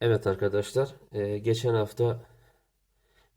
Evet arkadaşlar, e, geçen hafta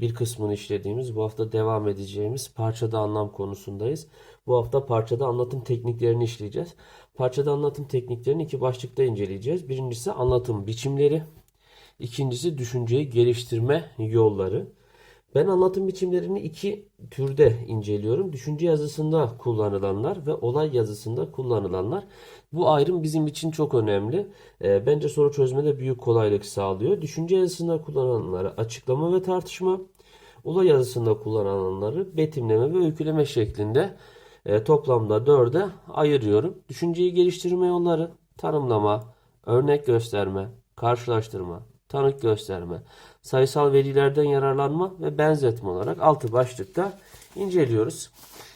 bir kısmını işlediğimiz, bu hafta devam edeceğimiz parçada anlam konusundayız. Bu hafta parçada anlatım tekniklerini işleyeceğiz. Parçada anlatım tekniklerini iki başlıkta inceleyeceğiz. Birincisi anlatım biçimleri, ikincisi düşünceyi geliştirme yolları. Ben anlatım biçimlerini iki türde inceliyorum. Düşünce yazısında kullanılanlar ve olay yazısında kullanılanlar. Bu ayrım bizim için çok önemli. E, bence soru çözmede büyük kolaylık sağlıyor. Düşünce yazısında kullanılanları açıklama ve tartışma, olay yazısında kullanılanları betimleme ve öyküleme şeklinde e, toplamda dörde ayırıyorum. Düşünceyi geliştirme yolları, tanımlama, örnek gösterme, karşılaştırma, tanık gösterme, sayısal verilerden yararlanma ve benzetme olarak altı başlıkta inceliyoruz.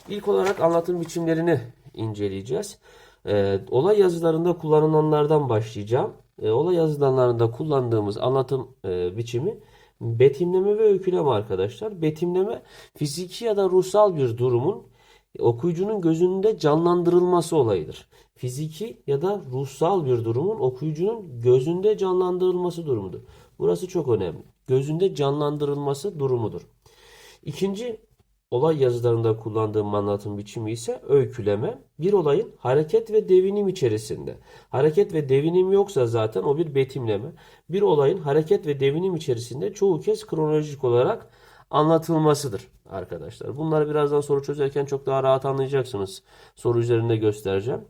İlk olarak anlatım biçimlerini inceleyeceğiz. Ee, olay yazılarında kullanılanlardan başlayacağım. Ee, olay yazılarında kullandığımız anlatım e, biçimi betimleme ve öyküleme arkadaşlar. Betimleme fiziki ya da ruhsal bir durumun okuyucunun gözünde canlandırılması olayıdır. Fiziki ya da ruhsal bir durumun okuyucunun gözünde canlandırılması durumudur. Burası çok önemli. Gözünde canlandırılması durumudur. İkinci olay yazılarında kullandığım anlatım biçimi ise öyküleme. Bir olayın hareket ve devinim içerisinde. Hareket ve devinim yoksa zaten o bir betimleme. Bir olayın hareket ve devinim içerisinde çoğu kez kronolojik olarak anlatılmasıdır arkadaşlar. Bunları birazdan soru çözerken çok daha rahat anlayacaksınız. Soru üzerinde göstereceğim.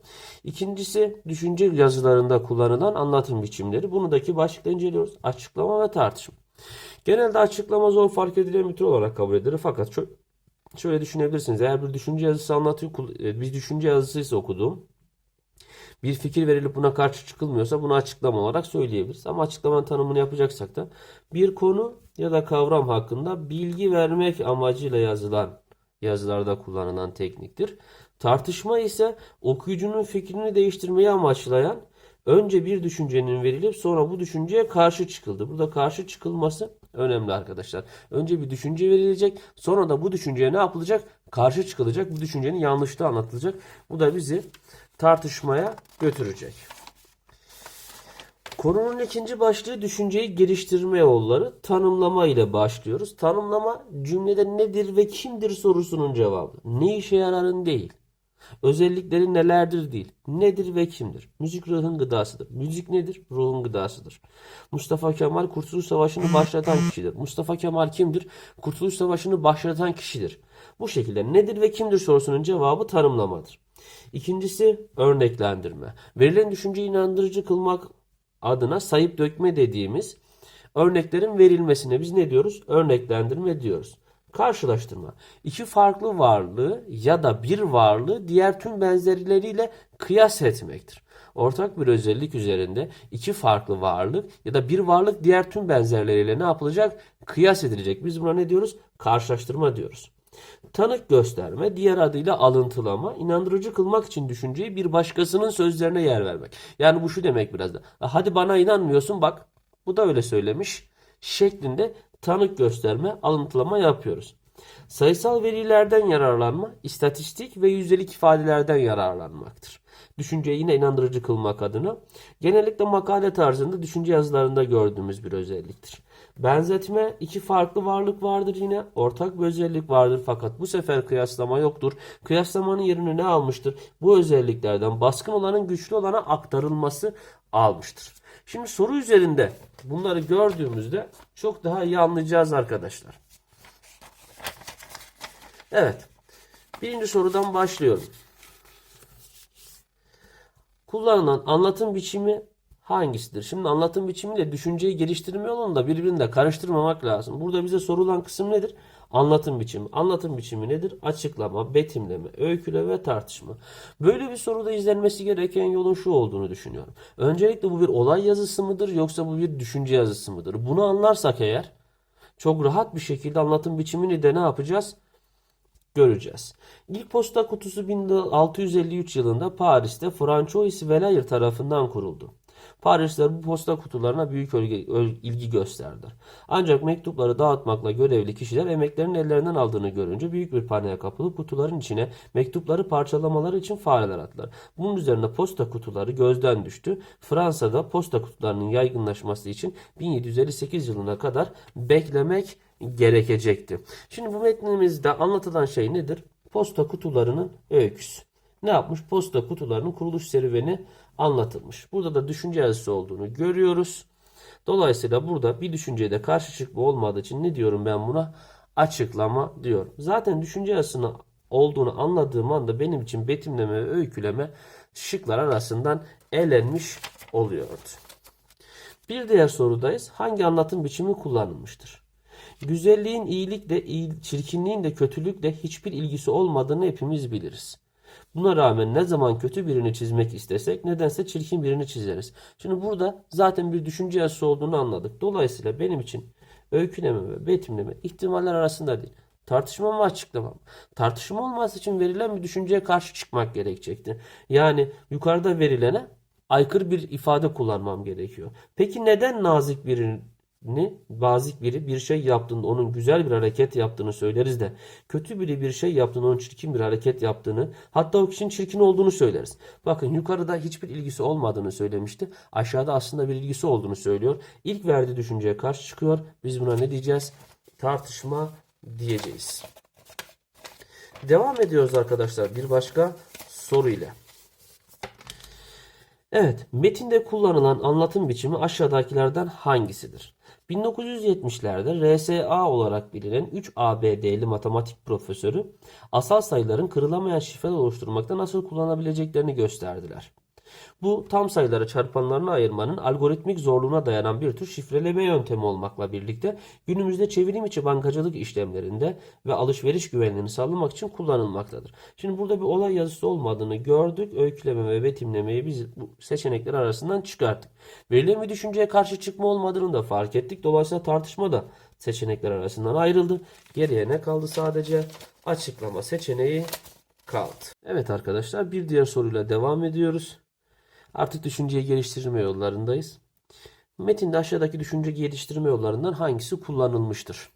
İkincisi düşünce yazılarında kullanılan anlatım biçimleri. Bunu daki başlıkta inceliyoruz. Açıklama ve tartışma. Genelde açıklama zor fark edilen tür olarak kabul edilir. Fakat şö- şöyle düşünebilirsiniz. Eğer bir düşünce yazısı anlatıyor, e, bir düşünce yazısıysa okuduğum bir fikir verilip buna karşı çıkılmıyorsa bunu açıklama olarak söyleyebiliriz. Ama açıklamanın tanımını yapacaksak da bir konu ya da kavram hakkında bilgi vermek amacıyla yazılan yazılarda kullanılan tekniktir. Tartışma ise okuyucunun fikrini değiştirmeyi amaçlayan önce bir düşüncenin verilip sonra bu düşünceye karşı çıkıldı. Burada karşı çıkılması önemli arkadaşlar. Önce bir düşünce verilecek sonra da bu düşünceye ne yapılacak? Karşı çıkılacak. Bu düşüncenin yanlışlığı anlatılacak. Bu da bizi tartışmaya götürecek. Konunun ikinci başlığı düşünceyi geliştirme yolları. Tanımlama ile başlıyoruz. Tanımlama cümlede nedir ve kimdir sorusunun cevabı. Ne işe yararın değil. Özellikleri nelerdir değil. Nedir ve kimdir? Müzik ruhun gıdasıdır. Müzik nedir? Ruhun gıdasıdır. Mustafa Kemal Kurtuluş Savaşı'nı başlatan kişidir. Mustafa Kemal kimdir? Kurtuluş Savaşı'nı başlatan kişidir. Bu şekilde nedir ve kimdir sorusunun cevabı tanımlamadır. İkincisi örneklendirme. Verilen düşünceyi inandırıcı kılmak adına sayıp dökme dediğimiz örneklerin verilmesine biz ne diyoruz? Örneklendirme diyoruz. Karşılaştırma. İki farklı varlığı ya da bir varlığı diğer tüm benzerleriyle kıyas etmektir. Ortak bir özellik üzerinde iki farklı varlık ya da bir varlık diğer tüm benzerleriyle ne yapılacak? Kıyas edilecek. Biz buna ne diyoruz? Karşılaştırma diyoruz. Tanık gösterme, diğer adıyla alıntılama, inandırıcı kılmak için düşünceyi bir başkasının sözlerine yer vermek. Yani bu şu demek biraz da. Hadi bana inanmıyorsun bak bu da öyle söylemiş şeklinde tanık gösterme, alıntılama yapıyoruz. Sayısal verilerden yararlanma, istatistik ve yüzdelik ifadelerden yararlanmaktır. Düşünceyi yine inandırıcı kılmak adına genellikle makale tarzında düşünce yazılarında gördüğümüz bir özelliktir. Benzetme iki farklı varlık vardır yine. Ortak bir özellik vardır fakat bu sefer kıyaslama yoktur. Kıyaslamanın yerini ne almıştır? Bu özelliklerden baskın olanın güçlü olana aktarılması almıştır. Şimdi soru üzerinde bunları gördüğümüzde çok daha iyi anlayacağız arkadaşlar. Evet. Birinci sorudan başlıyorum. Kullanılan anlatım biçimi hangisidir? Şimdi anlatım biçimiyle düşünceyi geliştirme yolunda birbirini de karıştırmamak lazım. Burada bize sorulan kısım nedir? Anlatım biçimi. Anlatım biçimi nedir? Açıklama, betimleme, öyküle ve tartışma. Böyle bir soruda izlenmesi gereken yolun şu olduğunu düşünüyorum. Öncelikle bu bir olay yazısı mıdır yoksa bu bir düşünce yazısı mıdır? Bunu anlarsak eğer çok rahat bir şekilde anlatım biçimini de ne yapacağız? göreceğiz. İlk posta kutusu 1653 yılında Paris'te François Velayer tarafından kuruldu. Parisliler bu posta kutularına büyük ilgi gösterdiler. Ancak mektupları dağıtmakla görevli kişiler emeklerin ellerinden aldığını görünce büyük bir paniğe kapılıp kutuların içine mektupları parçalamaları için fareler attılar. Bunun üzerine posta kutuları gözden düştü. Fransa'da posta kutularının yaygınlaşması için 1758 yılına kadar beklemek gerekecekti. Şimdi bu metnimizde anlatılan şey nedir? Posta kutularının öyküsü. Ne yapmış? Posta kutularının kuruluş serüveni anlatılmış. Burada da düşünce yazısı olduğunu görüyoruz. Dolayısıyla burada bir düşünceye de karşı çıkma olmadığı için ne diyorum ben buna? Açıklama diyorum. Zaten düşünce yazısını olduğunu anladığım anda benim için betimleme ve öyküleme şıklar arasından elenmiş oluyordu. Bir diğer sorudayız. Hangi anlatım biçimi kullanılmıştır? Güzelliğin iyilikle, iyi- çirkinliğin de kötülükle hiçbir ilgisi olmadığını hepimiz biliriz. Buna rağmen ne zaman kötü birini çizmek istesek nedense çirkin birini çizeriz. Şimdi burada zaten bir düşünce yazısı olduğunu anladık. Dolayısıyla benim için öyküleme ve betimleme ihtimaller arasında değil. Tartışma mı açıklama mı? Tartışma olması için verilen bir düşünceye karşı çıkmak gerekecektir. Yani yukarıda verilene aykırı bir ifade kullanmam gerekiyor. Peki neden nazik birini nazik biri bir şey yaptığında onun güzel bir hareket yaptığını söyleriz de kötü biri bir şey yaptığında onun çirkin bir hareket yaptığını hatta o kişinin çirkin olduğunu söyleriz. Bakın yukarıda hiçbir ilgisi olmadığını söylemişti. Aşağıda aslında bir ilgisi olduğunu söylüyor. İlk verdiği düşünceye karşı çıkıyor. Biz buna ne diyeceğiz? Tartışma diyeceğiz. Devam ediyoruz arkadaşlar bir başka soru ile. Evet, metinde kullanılan anlatım biçimi aşağıdakilerden hangisidir? 1970'lerde RSA olarak bilinen 3 ABD'li matematik profesörü asal sayıların kırılamayan şifreler oluşturmakta nasıl kullanabileceklerini gösterdiler. Bu tam sayıları çarpanlarına ayırmanın algoritmik zorluğuna dayanan bir tür şifreleme yöntemi olmakla birlikte günümüzde çevrim içi bankacılık işlemlerinde ve alışveriş güvenliğini sağlamak için kullanılmaktadır. Şimdi burada bir olay yazısı olmadığını gördük. Öyküleme ve betimlemeyi biz bu seçenekler arasından çıkarttık. Verilen bir düşünceye karşı çıkma olmadığını da fark ettik. Dolayısıyla tartışma da seçenekler arasından ayrıldı. Geriye ne kaldı sadece? Açıklama seçeneği kaldı. Evet arkadaşlar bir diğer soruyla devam ediyoruz. Artık düşünceyi geliştirme yollarındayız. Metinde aşağıdaki düşünce geliştirme yollarından hangisi kullanılmıştır?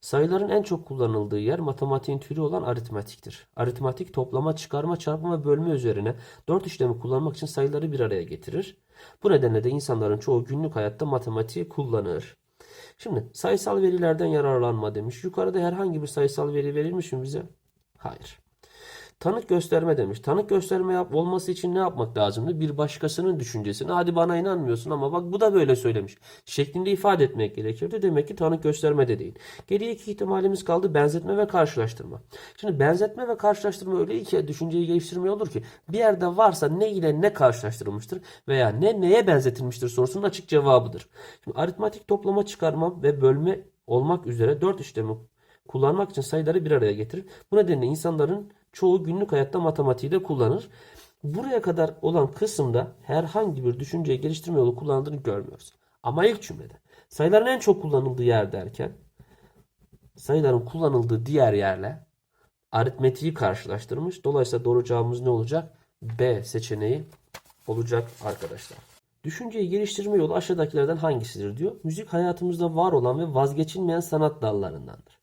Sayıların en çok kullanıldığı yer matematiğin türü olan aritmetiktir. Aritmetik toplama, çıkarma, çarpma ve bölme üzerine dört işlemi kullanmak için sayıları bir araya getirir. Bu nedenle de insanların çoğu günlük hayatta matematiği kullanır. Şimdi sayısal verilerden yararlanma demiş. Yukarıda herhangi bir sayısal veri verilmiş mi bize? Hayır. Tanık gösterme demiş. Tanık gösterme yap olması için ne yapmak lazımdı? Bir başkasının düşüncesini hadi bana inanmıyorsun ama bak bu da böyle söylemiş. Şeklinde ifade etmek gerekirdi. Demek ki tanık gösterme de değil. Geriye iki ihtimalimiz kaldı. Benzetme ve karşılaştırma. Şimdi benzetme ve karşılaştırma öyle iki düşünceyi geliştirme olur ki bir yerde varsa ne ile ne karşılaştırılmıştır veya ne neye benzetilmiştir sorusunun açık cevabıdır. Şimdi aritmatik toplama, çıkarma ve bölme olmak üzere dört işlemi kullanmak için sayıları bir araya getirir. Bu nedenle insanların çoğu günlük hayatta matematiği de kullanır. Buraya kadar olan kısımda herhangi bir düşünceyi geliştirme yolu kullanıldığını görmüyoruz. Ama ilk cümlede sayıların en çok kullanıldığı yer derken sayıların kullanıldığı diğer yerle aritmetiği karşılaştırmış. Dolayısıyla doğru cevabımız ne olacak? B seçeneği olacak arkadaşlar. Düşünceyi geliştirme yolu aşağıdakilerden hangisidir diyor. Müzik hayatımızda var olan ve vazgeçilmeyen sanat dallarındandır.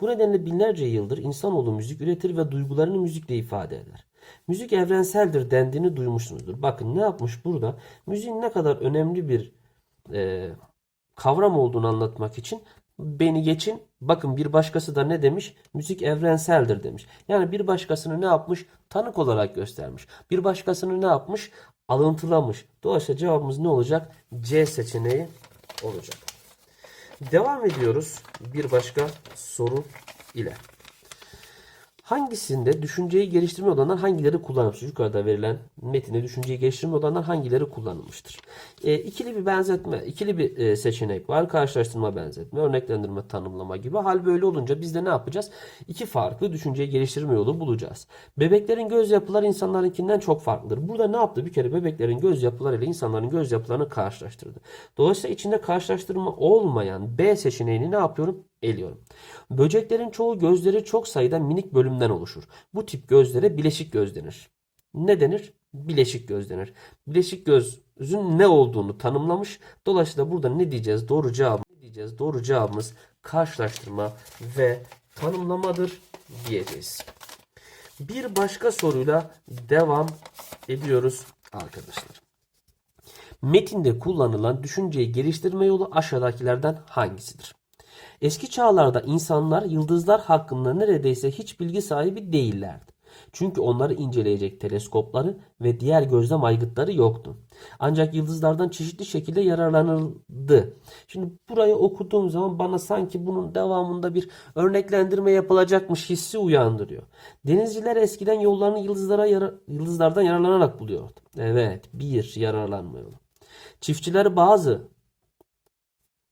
Bu nedenle binlerce yıldır insanoğlu müzik üretir ve duygularını müzikle ifade eder. Müzik evrenseldir dendiğini duymuşsunuzdur. Bakın ne yapmış burada? Müziğin ne kadar önemli bir e, kavram olduğunu anlatmak için beni geçin. Bakın bir başkası da ne demiş? Müzik evrenseldir demiş. Yani bir başkasını ne yapmış? Tanık olarak göstermiş. Bir başkasını ne yapmış? Alıntılamış. Dolayısıyla cevabımız ne olacak? C seçeneği olacak. Devam ediyoruz bir başka soru ile. Hangisinde düşünceyi geliştirme olanlar hangileri kullanılmış? Yukarıda verilen metinde düşünceyi geliştirme olanlar hangileri kullanılmıştır? E, ikili bir benzetme, ikili bir e, seçenek var. Karşılaştırma benzetme, örneklendirme, tanımlama gibi. Hal böyle olunca biz de ne yapacağız? İki farklı düşünceyi geliştirme yolu bulacağız. Bebeklerin göz yapıları insanlarınkinden çok farklıdır. Burada ne yaptı? Bir kere bebeklerin göz yapıları ile insanların göz yapılarını karşılaştırdı. Dolayısıyla içinde karşılaştırma olmayan B seçeneğini ne yapıyorum? Eliyorum. Böceklerin çoğu gözleri çok sayıda minik bölümden oluşur. Bu tip gözlere bileşik göz denir. Ne denir? Bileşik göz denir. Bileşik göz ne olduğunu tanımlamış. Dolayısıyla burada ne diyeceğiz? Doğru cevap ne diyeceğiz? Doğru cevabımız karşılaştırma ve tanımlamadır diyeceğiz. Bir başka soruyla devam ediyoruz arkadaşlar. Metinde kullanılan düşünceyi geliştirme yolu aşağıdakilerden hangisidir? Eski çağlarda insanlar yıldızlar hakkında neredeyse hiç bilgi sahibi değillerdi. Çünkü onları inceleyecek teleskopları ve diğer gözlem aygıtları yoktu. Ancak yıldızlardan çeşitli şekilde yararlanıldı. Şimdi burayı okuduğum zaman bana sanki bunun devamında bir örneklendirme yapılacakmış hissi uyandırıyor. Denizciler eskiden yollarını yıldızlara yara- yıldızlardan yararlanarak buluyordu. Evet, bir yararlanma yolu. Çiftçiler bazı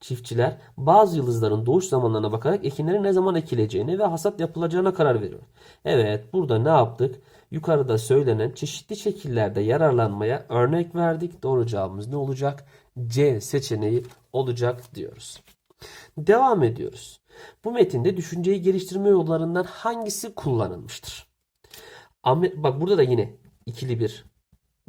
Çiftçiler bazı yıldızların doğuş zamanlarına bakarak ekinlerin ne zaman ekileceğini ve hasat yapılacağına karar veriyor. Evet, burada ne yaptık? Yukarıda söylenen çeşitli şekillerde yararlanmaya örnek verdik. Doğru cevabımız ne olacak? C seçeneği olacak diyoruz. Devam ediyoruz. Bu metinde düşünceyi geliştirme yollarından hangisi kullanılmıştır? Bak burada da yine ikili bir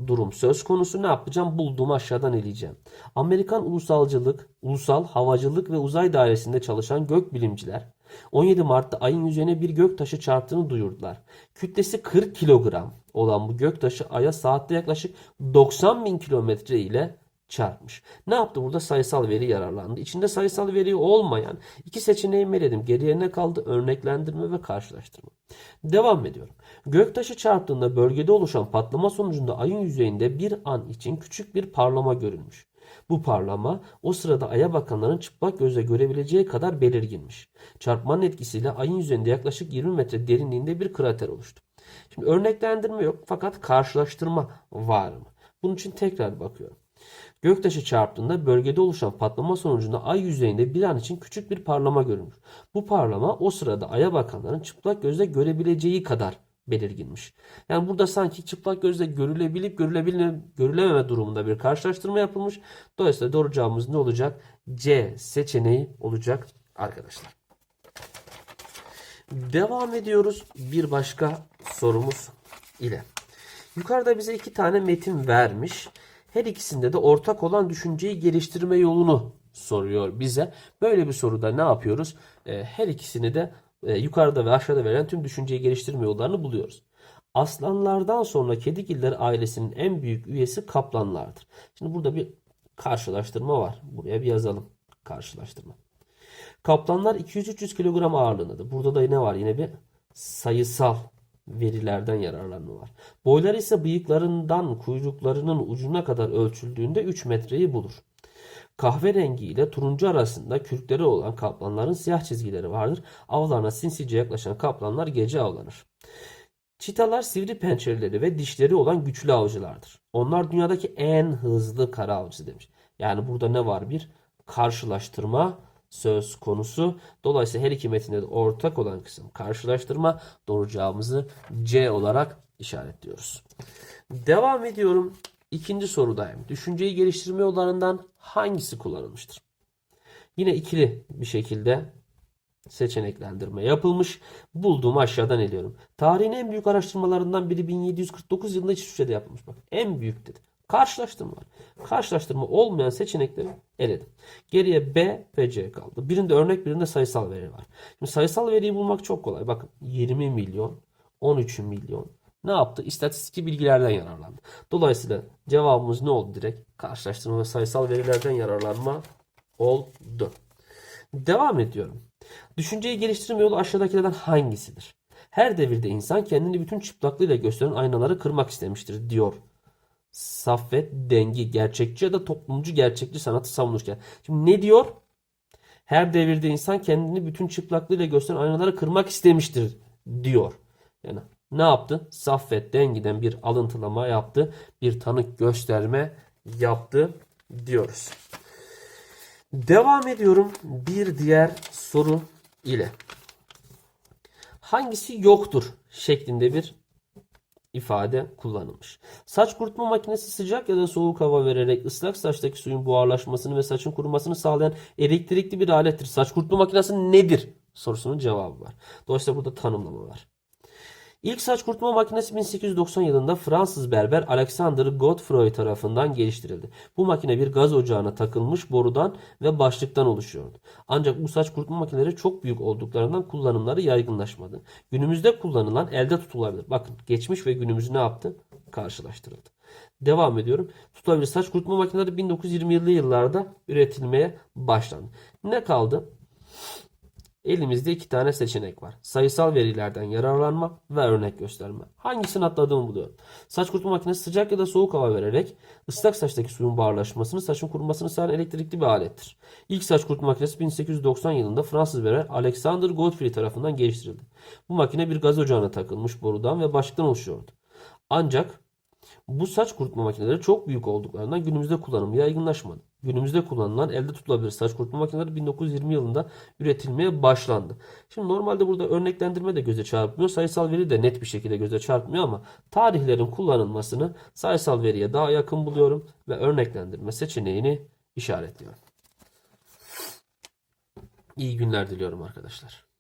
durum söz konusu. Ne yapacağım? Bulduğumu aşağıdan eleyeceğim. Amerikan Ulusalcılık, Ulusal Havacılık ve Uzay Dairesi'nde çalışan gökbilimciler 17 Mart'ta ayın yüzeyine bir göktaşı çarptığını duyurdular. Kütlesi 40 kilogram olan bu göktaşı aya saatte yaklaşık 90 bin kilometre ile çarpmış. Ne yaptı burada? Sayısal veri yararlandı. İçinde sayısal veri olmayan iki seçeneği eledim. Geriye ne kaldı? Örneklendirme ve karşılaştırma. Devam ediyorum. Göktaşı çarptığında bölgede oluşan patlama sonucunda ayın yüzeyinde bir an için küçük bir parlama görülmüş. Bu parlama o sırada aya bakanların çıplak gözle görebileceği kadar belirginmiş. Çarpmanın etkisiyle ayın yüzeyinde yaklaşık 20 metre derinliğinde bir krater oluştu. Şimdi örneklendirme yok fakat karşılaştırma var mı? Bunun için tekrar bakıyorum. Göktaşı çarptığında bölgede oluşan patlama sonucunda ay yüzeyinde bir an için küçük bir parlama görülmüş. Bu parlama o sırada aya bakanların çıplak gözle görebileceği kadar belirginmiş. Yani burada sanki çıplak gözle görülebilip görülebilme, görülememe durumunda bir karşılaştırma yapılmış. Dolayısıyla doğru cevabımız ne olacak? C seçeneği olacak arkadaşlar. Devam ediyoruz bir başka sorumuz ile. Yukarıda bize iki tane metin vermiş. Her ikisinde de ortak olan düşünceyi geliştirme yolunu soruyor bize. Böyle bir soruda ne yapıyoruz? Ee, her ikisini de e, yukarıda ve aşağıda verilen tüm düşünceyi geliştirme yollarını buluyoruz. Aslanlardan sonra kedigiller ailesinin en büyük üyesi kaplanlardır. Şimdi burada bir karşılaştırma var. Buraya bir yazalım. Karşılaştırma. Kaplanlar 200-300 kilogram ağırlığındadır. Burada da ne var? Yine bir sayısal verilerden yararlanma var. Boyları ise bıyıklarından kuyruklarının ucuna kadar ölçüldüğünde 3 metreyi bulur. Kahverengi ile turuncu arasında kürkleri olan kaplanların siyah çizgileri vardır. Avlarına sinsice yaklaşan kaplanlar gece avlanır. Çitalar sivri pençeleri ve dişleri olan güçlü avcılardır. Onlar dünyadaki en hızlı kara avcısı demiş. Yani burada ne var? Bir karşılaştırma söz konusu. Dolayısıyla her iki metinde de ortak olan kısım karşılaştırma. Doğru cevabımızı C olarak işaretliyoruz. Devam ediyorum. İkinci sorudayım. Düşünceyi geliştirme yollarından hangisi kullanılmıştır? Yine ikili bir şekilde seçeneklendirme yapılmış. Bulduğumu aşağıdan eliyorum. Tarihin en büyük araştırmalarından biri 1749 yılında İsviçre'de yapılmış. Bak en büyük dedi. Karşılaştırma var. Karşılaştırma olmayan seçenekleri eledim. Geriye B ve C kaldı. Birinde örnek birinde sayısal veri var. Şimdi sayısal veriyi bulmak çok kolay. Bakın 20 milyon, 13 milyon. Ne yaptı? İstatistik bilgilerden yararlandı. Dolayısıyla cevabımız ne oldu direkt? Karşılaştırma ve sayısal verilerden yararlanma oldu. Devam ediyorum. Düşünceyi geliştirme yolu aşağıdakilerden hangisidir? Her devirde insan kendini bütün çıplaklığıyla gösteren aynaları kırmak istemiştir diyor. Saffet Dengi gerçekçi ya da toplumcu gerçekçi sanatı savunurken. Şimdi ne diyor? Her devirde insan kendini bütün çıplaklığıyla gösteren aynaları kırmak istemiştir diyor. Yani ne yaptı? Saffet Dengi'den bir alıntılama yaptı. Bir tanık gösterme yaptı diyoruz. Devam ediyorum bir diğer soru ile. Hangisi yoktur şeklinde bir ifade kullanılmış. Saç kurutma makinesi sıcak ya da soğuk hava vererek ıslak saçtaki suyun buharlaşmasını ve saçın kurumasını sağlayan elektrikli bir alettir. Saç kurutma makinesi nedir? Sorusunun cevabı var. Dolayısıyla burada tanımlama var. İlk saç kurutma makinesi 1890 yılında Fransız berber Alexander Godefroy tarafından geliştirildi. Bu makine bir gaz ocağına takılmış borudan ve başlıktan oluşuyordu. Ancak bu saç kurutma makineleri çok büyük olduklarından kullanımları yaygınlaşmadı. Günümüzde kullanılan elde tutulabilir. Bakın geçmiş ve günümüzü ne yaptı? Karşılaştırıldı. Devam ediyorum. Tutulabilir saç kurutma makineleri 1920'li yıllarda üretilmeye başlandı. Ne kaldı? Elimizde iki tane seçenek var. Sayısal verilerden yararlanma ve örnek gösterme. Hangisini atladığımı buluyorum. Saç kurutma makinesi sıcak ya da soğuk hava vererek ıslak saçtaki suyun buharlaşmasını, saçın kurumasını sağlayan elektrikli bir alettir. İlk saç kurutma makinesi 1890 yılında Fransız berber Alexander Godefroy tarafından geliştirildi. Bu makine bir gaz ocağına takılmış borudan ve başlıktan oluşuyordu. Ancak bu saç kurutma makineleri çok büyük olduklarından günümüzde kullanımı yaygınlaşmadı. Günümüzde kullanılan elde tutulabilir saç kurutma makineleri 1920 yılında üretilmeye başlandı. Şimdi normalde burada örneklendirme de göze çarpmıyor. Sayısal veri de net bir şekilde göze çarpmıyor ama tarihlerin kullanılmasını sayısal veriye daha yakın buluyorum ve örneklendirme seçeneğini işaretliyorum. İyi günler diliyorum arkadaşlar.